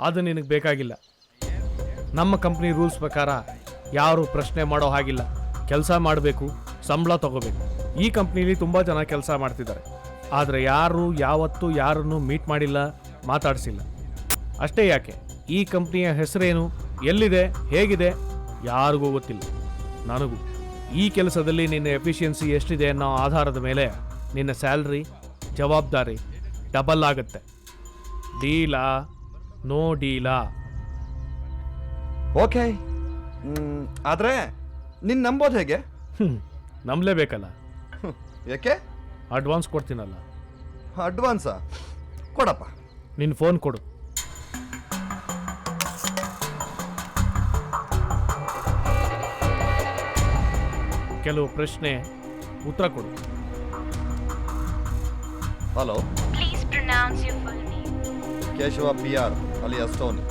ಅದು ನಿನಗೆ ಬೇಕಾಗಿಲ್ಲ. ನಮ್ಮ ಕಂಪ್ನಿ ರೂಲ್ಸ್ ಪ್ರಕಾರ ಯಾರು ಪ್ರಶ್ನೆ ಮಾಡೋ ಹಾಗಿಲ್ಲ. ಕೆಲಸ ಮಾಡಬೇಕು, ಸಂಬಳ ತಗೋಬೇಕು. ಈ ಕಂಪ್ನಿಲಿ ತುಂಬ ಜನ ಕೆಲಸ ಮಾಡ್ತಿದ್ದಾರೆ. ಆದರೆ ಯಾರು ಯಾವತ್ತೂ ಯಾರನ್ನು ಮೀಟ್ ಮಾಡಿಲ್ಲ, ಮಾತಾಡಿಸಿಲ್ಲ. ಅಷ್ಟೇ ಯಾಕೆ? ಈ ಕಂಪ್ನಿಯ ಹೆಸರೇನು, ಎಲ್ಲಿದೆ, ಹೇಗಿದೆ, ಯಾರಿಗೂ ಗೊತ್ತಿಲ್ಲ. ನನಗೂ. ಈ ಕೆಲಸದಲ್ಲಿ ನಿನ್ನ ಎಫಿಷಿಯನ್ಸಿ ಎಷ್ಟಿದೆ ಅನ್ನೋ ಆಧಾರದ ಮೇಲೆ ನಿನ್ನ ಸ್ಯಾಲ್ರಿ, ಜವಾಬ್ದಾರಿ ಡಬಲ್ ಆಗುತ್ತೆ. ಡೀಲಾ. ನೋ ಡೀಲಾ ಓಕೆ ಆದರೆ ನಿನ್ನ ನಂಬೋದು ಹೇಗೆ? ಹ್ಮ್, ನಂಬಲೇಬೇಕಲ್ಲ. ಹ್ಮ್, ಯಾಕೆ? ಅಡ್ವಾನ್ಸ್ ಕೊಡ್ತೀನಲ್ಲ. ಅಡ್ವಾನ್ಸಾ? ಕೊಡಪ್ಪ. ನಿನ್ನ ಫೋನ್ ಕೊಡು. ಕೆಲವು ಪ್ರಶ್ನೆ ಉತ್ತರ ಕೊಡು. Hello Please pronounce your Keshava PR, aliás Tony.